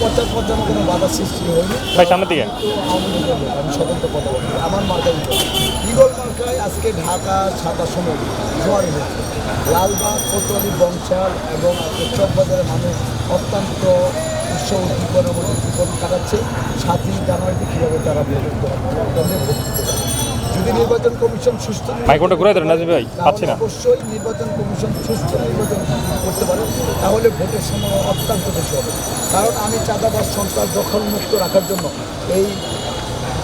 প্রচার পর্যায়ে কোনো বাধা সৃষ্টি হয়নি। ভাই সামনের দিকে? আমি স্বতন্ত্র কথা বলছি আমার মার্কা ইগল মার্কায় আজকে ঢাকা সাতা সময় জোয়ার হয়েছে লালবাগ কোতোয়ালি বংশাল এবং চকবাজারের মানুষ অত্যন্ত উৎসব উদ্দীপনের মতো জীবন কাটাচ্ছে। সাতই জানুয়ারিতে কীভাবে তারা পারে যদি নির্বাচন কমিশন সুস্থ ভাই ঘুরে ধরেন ভাই পাচ্ছি না। অবশ্যই নির্বাচন কমিশন সুস্থ নির্বাচন করতে পারে। তাহলে ভোটের সময় অত্যন্ত বেশি হবে। কারণ আমি চাঁদাবাজ সন্ত্রাস দখলমুক্ত রাখার জন্য এই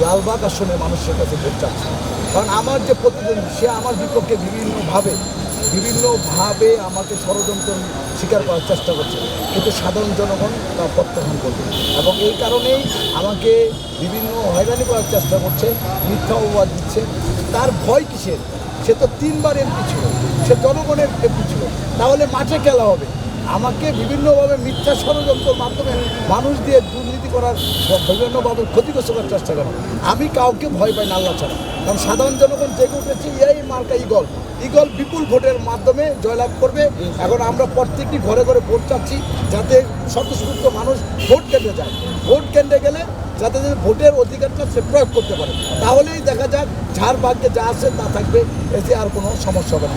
লালবাগ আসনে মানুষের কাছে ভোট চাচ্ছি। কারণ আমার যে প্রতিদ্বন্দ্বী সে আমার বিপক্ষে বিভিন্নভাবে বিভিন্নভাবে আমাকে ষড়যন্ত্র স্বীকার করার চেষ্টা করছে। কিন্তু সাধারণ জনগণ তা প্রত্যাখ্যান করবে এবং এই কারণেই আমাকে বিভিন্ন হয়রানি করার চেষ্টা করছে, মিথ্যা অপবাদ দিচ্ছে। তার ভয় কিসের? সে তো তিনবার এমপি ছিল। সে জনগণের এমপি ছিল। তাহলে মাঠে খেলা হবে। আমাকে বিভিন্নভাবে মিথ্যা ষড়যন্ত্রের মাধ্যমে মানুষ দিয়ে দুর্নীতি করার বিভিন্নভাবে ক্ষতিগ্রস্ত করার চেষ্টা করে। আমি কাউকে ভয় পাই না, আল্লাহ ছাড়া। কারণ সাধারণ জনগণ জেগে উঠেছে, এই মার্কা ইগল ইগল বিপুল ভোটের মাধ্যমে জয়লাভ করবে। এখন আমরা প্রত্যেকটি ঘরে ঘরে ভোট চাচ্ছি যাতে স্বতঃস্ফূর্ত মানুষ ভোট কেন্দ্রে যায়। ভোট কেন্দ্রে গেলে যাতে ভোটের অধিকারটা সে প্রয়োগ করতে পারে। তাহলেই দেখা যাক যার ভাগ্যে যা আছে তা থাকবে এতে আর কোনো সমস্যা হবে না।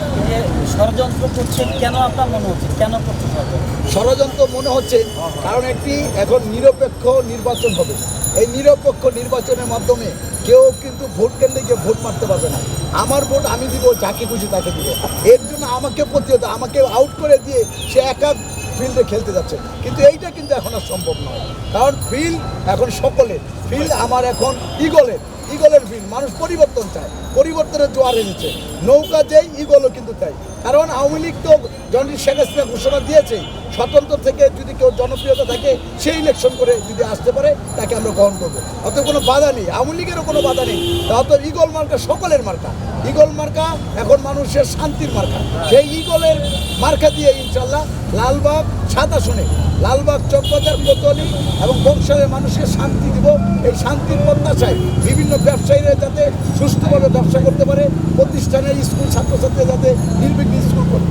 ষড়যন্ত্র করছেন কেন আপনার মনে হচ্ছে? কেন ষড়যন্ত্র ষড়যন্ত্র মনে হচ্ছে কারণ একটি এখন নিরপেক্ষ নির্বাচন হবে। এই নিরপেক্ষ নির্বাচনের মাধ্যমে কেউ কিন্তু ভোট কেন্দ্রে গিয়ে ভোট মারতে পারবে না। আমার ভোট আমি দিব যাকে খুশি তাকে দিব। এর জন্য আমাকে প্রতিহত, আমাকে আউট করে দিয়ে সে একা ফিল্ডে খেলতে যাচ্ছে। কিন্তু এইটা কিন্তু এখন আর সম্ভব নয়। কারণ ফিল্ড এখন সকলের ফিল্ড আমার এখন ইগলের ইগলের ফিল্ড মানুষ পরিবর্তন চায়, পরিবর্তনের জোয়ার এনেছে নৌকা যেই ইগলও কিন্তু তাই। কারণ আওয়ামী লীগ তো জন শেখ হাসিনা ঘোষণা দিয়েছে স্বতন্ত্র থেকে যদি কেউ জনপ্রিয়তা থাকে, সেই ইলেকশন করে যদি আসতে পারে, তাকে আমরা গ্রহণ করব। অত কোনো বাধা নেই। আওয়ামী লীগেরও কোনো বাধা নেই। অত ইগল মার্কা সকলের মার্কা ইগল মার্কা এখন মানুষের শান্তির মার্কা সেই ইগলের মার্কা দিয়ে ইনশাল্লাহ লালবাগ সাত আসনে, লালবাগ চকবাজার কোতলি এবং বংশালের মানুষকে শান্তি দিব। এই শান্তির প্রত্যাশায় বিভিন্ন ব্যবসায়ীরা যাতে সুস্থভাবে ব্যবসা করতে পারে, প্রতিষ্ঠানের স্কুল ছাত্রছাত্রীরা যাতে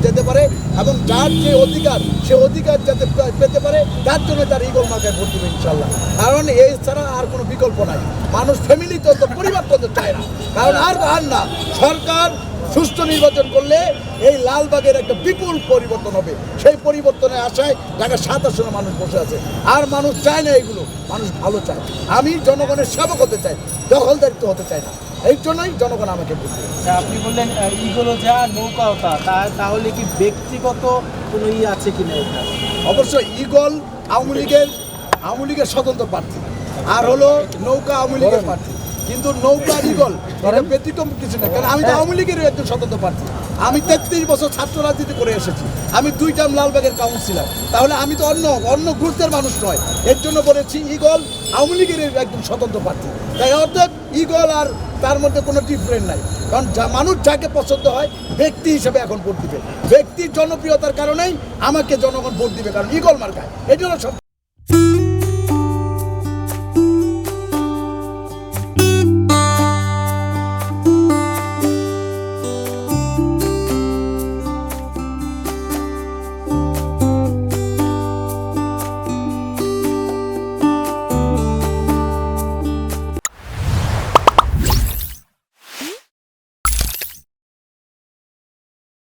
যেতে পারে এবং যার যে অধিকার, সে অধিকার যাতে পেতে পারে, তার জন্য তার ইগল মার্কায় ভোট দেবে ইনশাল্লাহ কারণ এই ছাড়া আর কোনো বিকল্প নাই। মানুষ ফ্যামিলি তন্ত্র পরিবার তন্ত্র চায় না। কারণ আর আর না, সরকার সুষ্ঠু নির্বাচন করলে এই লালবাগের একটা বিপুল পরিবর্তন হবে। সেই পরিবর্তনের আশায় ঢাকা সাত আসনে মানুষ বসে আছে। আর মানুষ চায় না এগুলো। মানুষ ভালো চায়। আমি জনগণের সেবক হতে চাই, দখলদারিত্ব হতে চাই না। এই জন্যই জনগণ আমাকে ভোট আচ্ছা, আপনি বললেন আহ, যা নৌকাও তা তা- তাহলে কি ব্যক্তিগত কোনো ই আছে কিনা এটা? অবশ্য ইগল আওয়ামী লীগের আওয়ামী লীগের স্বতন্ত্র প্রার্থী। আর হলো নৌকা আওয়ামী লীগের প্রার্থী। কিন্তু নৌকা ইগল এটা ব্যতিক্রম কিছু না কারণ আমি তো আওয়ামী লীগের একজন স্বতন্ত্র প্রার্থী। আমি তেত্রিশ বছর ছাত্র রাজনীতি করে এসেছি। আমি দুই টাইম লালবাগের কাউন্সিলর তাহলে আমি তো অন্য অন্য গ্রুপের মানুষ নয়। এর জন্য বলেছি ইগল আওয়ামী লীগের একজন স্বতন্ত্র প্রার্থী। তাই অর্থাৎ ইগল আর তার মধ্যে কোনো ডিফারেন্ট নাই। কারণ যা- মানুষ যাকে পছন্দ হয় ব্যক্তি হিসেবে এখন ভোট দিবে। ব্যক্তির জনপ্রিয়তার কারণেই আমাকে জনগণ ভোট দিবে কারণ ইগল মার্কায়। এটি হলো সব